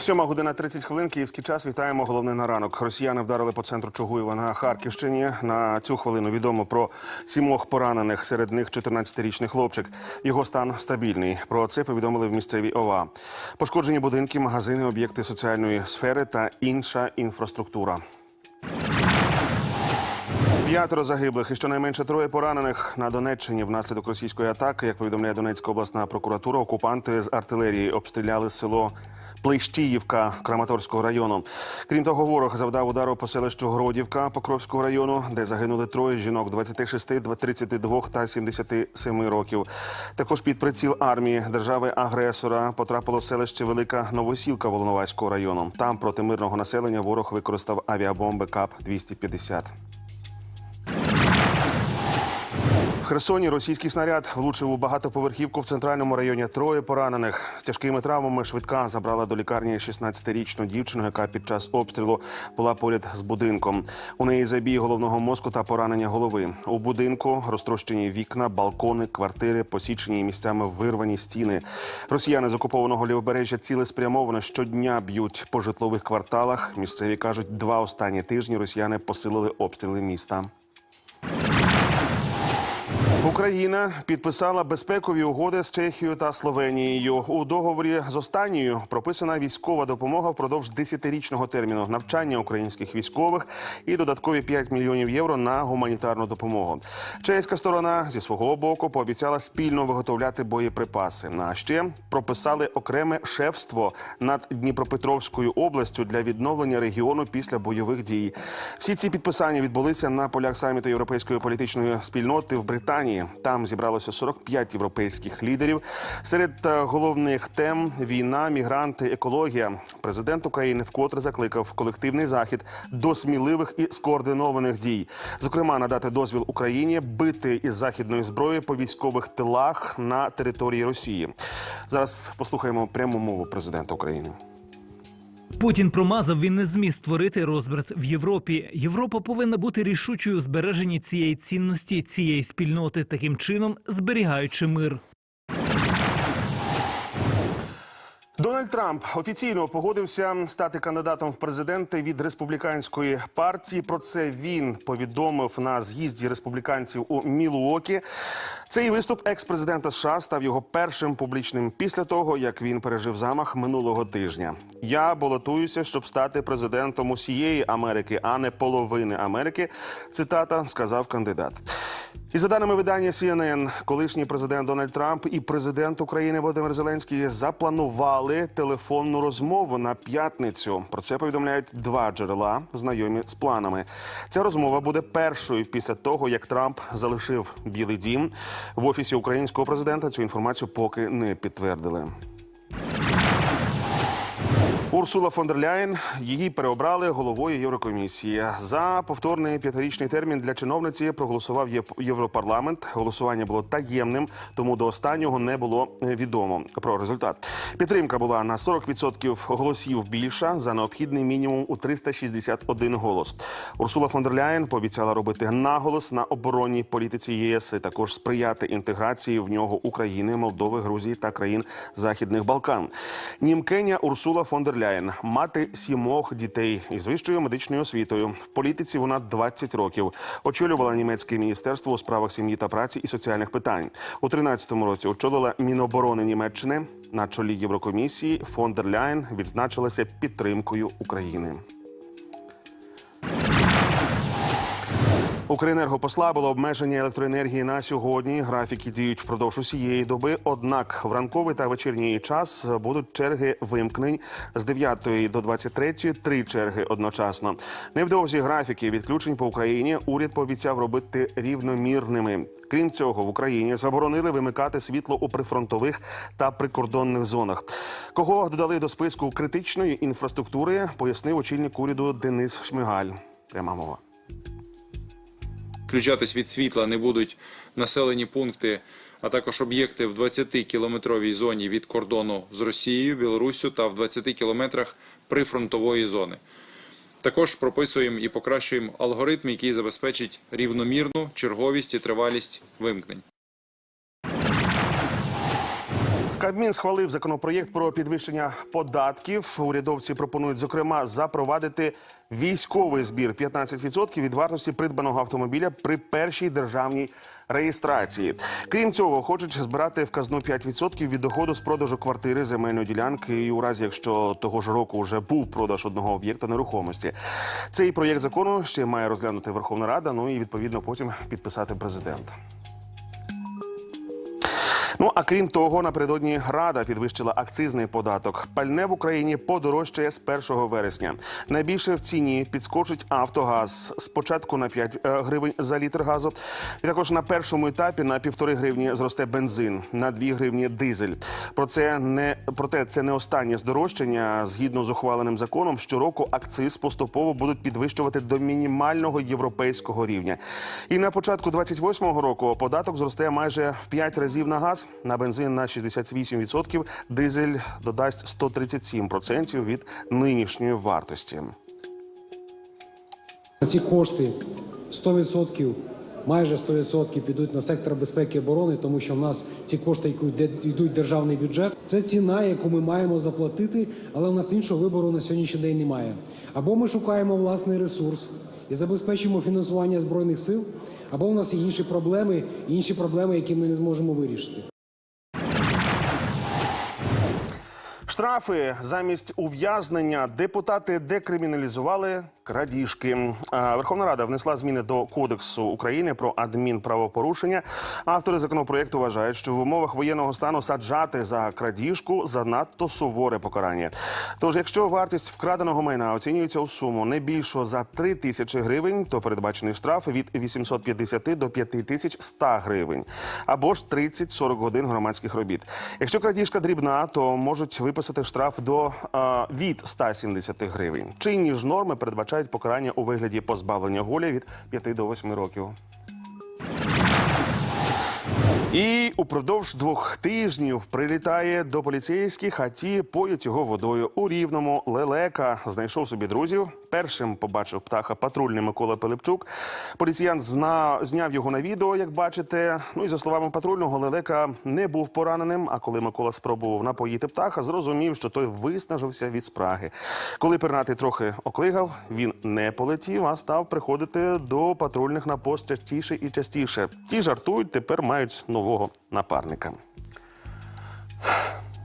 Сьома година 30 хвилин. Київський час. Вітаємо. Головне на ранок. Росіяни вдарили по центру Чугуєва на Харківщині. На цю хвилину відомо про сімох поранених. Серед них 14-річний хлопчик. Його стан стабільний. Про це повідомили в місцевій ОВА. Пошкоджені будинки, магазини, об'єкти соціальної сфери та інша інфраструктура. П'ятеро загиблих і щонайменше троє поранених на Донеччині внаслідок російської атаки. Як повідомляє Донецька обласна прокуратура, окупанти з артилерії обстріляли село. Плещіївка Краматорського району. Крім того, ворог завдав удару по селищу Гродівка Покровського району, де загинули троє жінок 26, 32 та 77 років. Також під приціл армії держави-агресора потрапило селище Велика Новосілка Волноваського району. Там проти мирного населення ворог використав авіабомби КАП-250. В Херсоні російський снаряд влучив у багатоповерхівку в центральному районі. Троє поранених з тяжкими травмами швидка забрала до лікарні 16-річну дівчину, яка під час обстрілу була поряд з будинком. У неї забій головного мозку та поранення голови. У будинку розтрощені вікна, балкони, квартири, посічені місцями вирвані стіни. Росіяни з окупованого лівобережжя цілеспрямовано щодня б'ють по житлових кварталах. Місцеві кажуть, два останні тижні росіяни посилили обстріли міста. Україна підписала безпекові угоди з Чехією та Словенією. У договорі з останньою прописана військова допомога впродовж 10-річного терміну навчання українських військових і додаткові 5 мільйонів євро на гуманітарну допомогу. Чеська сторона зі свого боку пообіцяла спільно виготовляти боєприпаси. А ще прописали окреме шефство над Дніпропетровською областю для відновлення регіону після бойових дій. Всі ці підписання відбулися на полях саміту європейської політичної спільноти в Британії. Там зібралося 45 європейських лідерів. Серед е, головних тем війна, мігранти, екологія. Президент України вкотре закликав колективний захід до сміливих і скоординованих дій. Зокрема, надати дозвіл Україні бити із західної зброї по військових тилах на території Росії. Зараз послухаємо пряму мову президента України. Путін промазав, він не зміг створити розбрат в Європі. Європа повинна бути рішучою у збереженні цієї цінності, цієї спільноти, таким чином зберігаючи мир. Дональд Трамп офіційно погодився стати кандидатом в президенти від республіканської партії. Про це він повідомив на з'їзді республіканців у Мілуокі. Цей виступ екс-президента США став його першим публічним після того, як він пережив замах минулого тижня. Я балотуюся, щоб стати президентом усієї Америки, а не половини Америки. Цитата сказав кандидат. І за даними видання CNN, колишній президент Дональд Трамп і президент України Володимир Зеленський запланували телефонну розмову на п'ятницю. Про це повідомляють два джерела, знайомі з планами. Ця розмова буде першою після того, як Трамп залишив Білий Дім. В офісі українського президента цю інформацію поки не підтвердили. Урсула фон дер Ляєн її переобрали головою Єврокомісії. За повторний п'ятирічний термін для чиновниці проголосував Європарламент. Голосування було таємним, тому до останнього не було е, відомо про результат. Підтримка була на 40% голосів більша за необхідний мінімум у 361 голос. Урсула фон дер Ляєн пообіцяла робити наголос на оборонній політиці ЄС, і також сприяти інтеграції в нього України, Молдови, Грузії та країн Західних Балкан. Німкеня Урсула фон дер Ляєн, мати сімох дітей із вищою медичною освітою. В політиці вона 20 років. Очолювала німецьке міністерство у справах сім'ї та праці і соціальних питань. У 13-му році очолила Міноборони Німеччини. На чолі Єврокомісії фон дер Ляєн відзначилася підтримкою України. Укренерго послабило обмеження електроенергії на сьогодні. Графіки діють впродовж усієї доби. Однак в ранковий та вечірній час будуть черги вимкнень з 9 до 23 – три черги одночасно. Невдовзі графіки відключень по Україні уряд пообіцяв робити рівномірними. Крім цього, в Україні заборонили вимикати світло у прифронтових та прикордонних зонах. Кого додали до списку критичної інфраструктури, пояснив очільник уряду Денис Шмигаль. Пряма мова. Включатись від світла не будуть населені пункти, а також об'єкти в 20-кілометровій зоні від кордону з Росією, Білоруссю та в 20 кілометрах прифронтової зони. Також прописуємо і покращуємо алгоритм, який забезпечить рівномірну черговість і тривалість вимкнень. Кабмін схвалив законопроєкт про підвищення податків. Урядовці пропонують зокрема запровадити військовий збір 15% від вартості придбаного автомобіля при першій державній реєстрації. Крім цього, хочуть збирати в казну 5% від доходу з продажу квартири земельної ділянки. І у разі, якщо того ж року вже був продаж одного об'єкта нерухомості. Цей проєкт закону ще має розглянути Верховна Рада. Ну і відповідно потім підписати президент. Ну а крім того, напередодні рада підвищила акцизний податок. Пальне в Україні подорожчає з 1 вересня. Найбільше в ціні підскочить Автогаз спочатку на 5 е, гривень за літр газу. І також на першому етапі на півтори гривні зросте бензин, на 2 гривні дизель. Про це не проте це не останнє здорожчання. Згідно з ухваленим законом, щороку акциз поступово будуть підвищувати до мінімального європейського рівня. І на початку 28-го року податок зросте майже в 5 разів на газ, на бензин на 68%, дизель додасть 137% від нинішньої вартості. Ці кошти 100%, майже 100% підуть на сектор безпеки і оборони, тому що в нас ці кошти йдуть- йдуть в державний бюджет. Це ціна, яку ми маємо заплатити, але у нас іншого вибору на сьогоднішній день немає. Або ми шукаємо власний ресурс і забезпечимо фінансування збройних сил, або у нас є інші проблеми, інші проблеми, які ми не зможемо вирішити. Штрафи. Замість ув'язнення депутати декриміналізували крадіжки. Верховна Рада внесла зміни до Кодексу України про адмінправопорушення. Автори законопроекту вважають, що в умовах воєнного стану саджати за крадіжку занадто суворе покарання. Тож, якщо вартість вкраденого майна оцінюється у суму не більшу за 3 тисячі гривень, то передбачений штраф від 850 до 5100 гривень або ж 30-40 годин громадських робіт. Якщо крадіжка дрібна, то можуть виписати штраф до від 170 гривень. Чинні ж норми передбачають покарання у вигляді позбавлення волі від 5 до 8 років. І упродовж двох тижнів прилітає до поліцейських, а ті поють його водою. У рівному лелека знайшов собі друзів. Першим побачив птаха патрульний Микола Пилипчук. Поліціян зна... зняв його на відео, як бачите. Ну і за словами патрульного, лелека не був пораненим. А коли Микола спробував напоїти птаха, зрозумів, що той виснажився від спраги. Коли пернатий трохи оклигав, він не полетів, а став приходити до патрульних на пост частіше і частіше. Ті жартують, тепер мають нового напарника.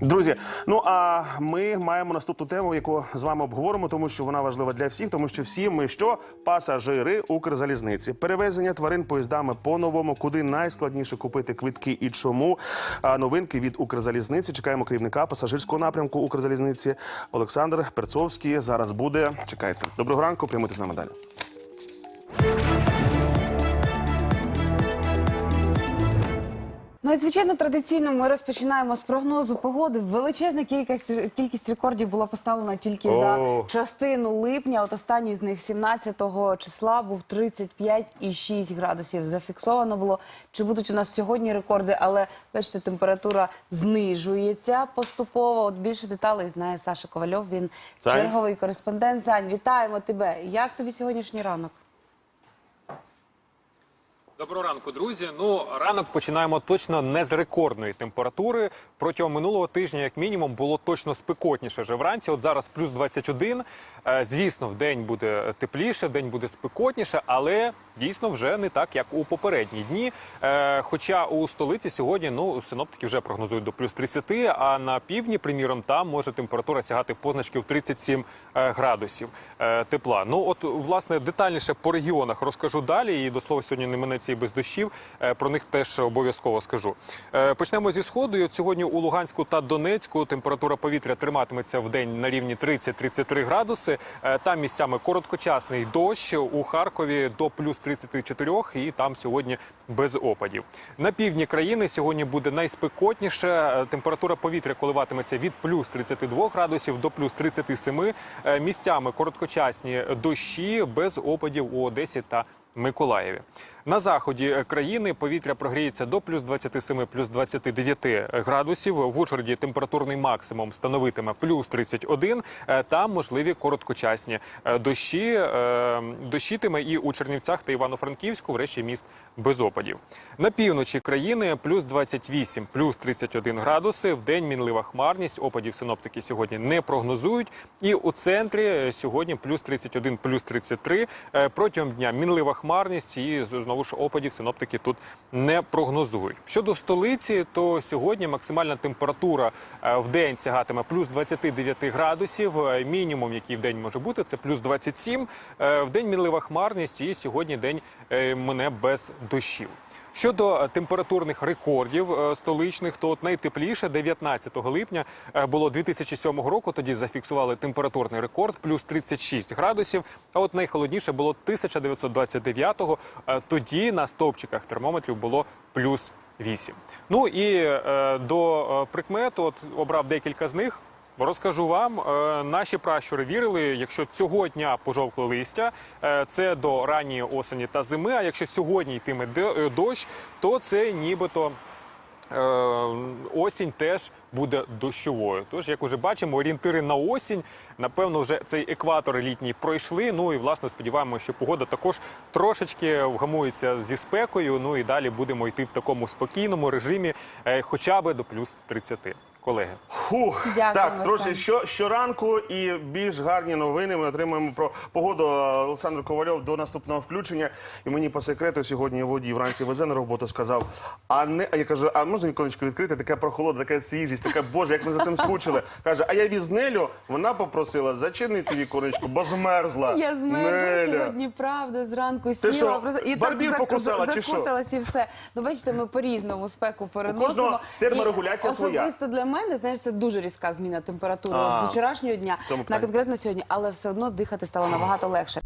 Друзі, ну а ми маємо наступну тему, яку з вами обговоримо, тому що вона важлива для всіх, тому що всі ми що пасажири Укрзалізниці. Перевезення тварин поїздами по-новому, куди найскладніше купити квитки і чому. А новинки від Укрзалізниці. Чекаємо керівника пасажирського напрямку Укрзалізниці Олександр Перцовський. Зараз буде. Чекайте. Доброго ранку, прямуйте з нами далі. І звичайно, традиційно ми розпочинаємо з прогнозу погоди. Величезна кількість кількість рекордів була поставлена тільки за частину липня. От останній з них 17 числа був 35,6 градусів. Зафіксовано було. Чи будуть у нас сьогодні рекорди? Але бачите, температура знижується поступово. От більше деталей знає Саша Ковальов. Він Сань. черговий кореспондент. Сань, вітаємо тебе. Як тобі сьогоднішній ранок? Доброго ранку, друзі. Ну ранок починаємо точно не з рекордної температури. Протягом минулого тижня, як мінімум, було точно спекотніше вже вранці. От зараз плюс 21. Е, Звісно, в день буде тепліше, в день буде спекотніше, але дійсно вже не так, як у попередні дні. Е, Хоча у столиці сьогодні ну синоптики вже прогнозують до плюс 30, а на півдні, приміром, там може температура сягати позначків 37 е, градусів тепла. Ну от власне детальніше по регіонах розкажу далі. І до слова сьогодні не минеться і без дощів. Е, Про них теж обов'язково скажу. Е, Почнемо зі сходу. От сьогодні у Луганську та Донецьку температура повітря триматиметься в день на рівні 30-33 градуси. Е, Там місцями короткочасний дощ у Харкові до плюс 34 і там сьогодні без опадів. На півдні країни сьогодні буде найспекотніше. Температура повітря коливатиметься від плюс 32 градусів до плюс 37. Е, Місцями короткочасні дощі без опадів у Одесі та Миколаєві. На заході е, країни повітря прогріється до плюс 27, плюс 29 градусів. В Ужгороді температурний максимум становитиме плюс 31. Е, Там можливі короткочасні е, дощі. Дощитиме і у Чернівцях та Івано-Франківську, врешті міст без опадів. На півночі країни плюс 28, плюс 31 градуси. В день мінлива хмарність. Опадів синоптики сьогодні не прогнозують. І у центрі сьогодні плюс 31, плюс 33. Е, Протягом дня мінлива хмарність і з- знову ж опадів синоптики тут не прогнозують. Щодо столиці, то сьогодні максимальна температура е, в день сягатиме плюс 29 градусів. Е, Мінімум, який в день може бути, це плюс 27. Е, В день мінлива хмарність, і сьогодні день мене без дощів. Щодо е, температурних рекордів е, столичних, то от найтепліше 19 липня е, було 2007 року. Тоді зафіксували температурний рекорд плюс 36 градусів. А от найхолодніше було 1929-го. Е, Тоді на стовпчиках термометрів було плюс 8. Ну і до е, прикмет, от обрав декілька з них. Розкажу вам, е, наші пращури вірили, якщо цього дня пожовкле листя, е, це до ранньої осені та зими. А якщо сьогодні йтиме е, дощ, то це нібито осінь теж буде дощовою. Тож, як уже бачимо, орієнтири на осінь. Напевно, вже цей екватор літній пройшли. Ну і власне сподіваємося, що погода також трошечки вгамується зі спекою. Ну і далі будемо йти в такому спокійному режимі, хоча б до плюс 30. Колеги. Фух, Дякуємо, так, трошки що, щоранку і більш гарні новини ми отримуємо про погоду. Олександр Ковальов до наступного включення. І мені по секрету сьогодні водій вранці везе на роботу сказав: а не а я кажу, а можна віконечко відкрити? Така прохолода, така свіжість, така боже, як ми за цим скучили. Каже, а я віз Нелю, вона попросила зачинити віконечко, бо змерзла. Я змерзла Неля. сьогодні, правда, зранку Ти сіла що, просто і барбір так покусала, чи що? і все. Ну, бачите, ми по-різному спеку переносимо. кожного терморегуляція І своя. Особисто для мене, знаєш, це дуже різка зміна температури А, от з вчорашнього дня тому на питання. конкретно сьогодні, але все одно дихати стало набагато легше.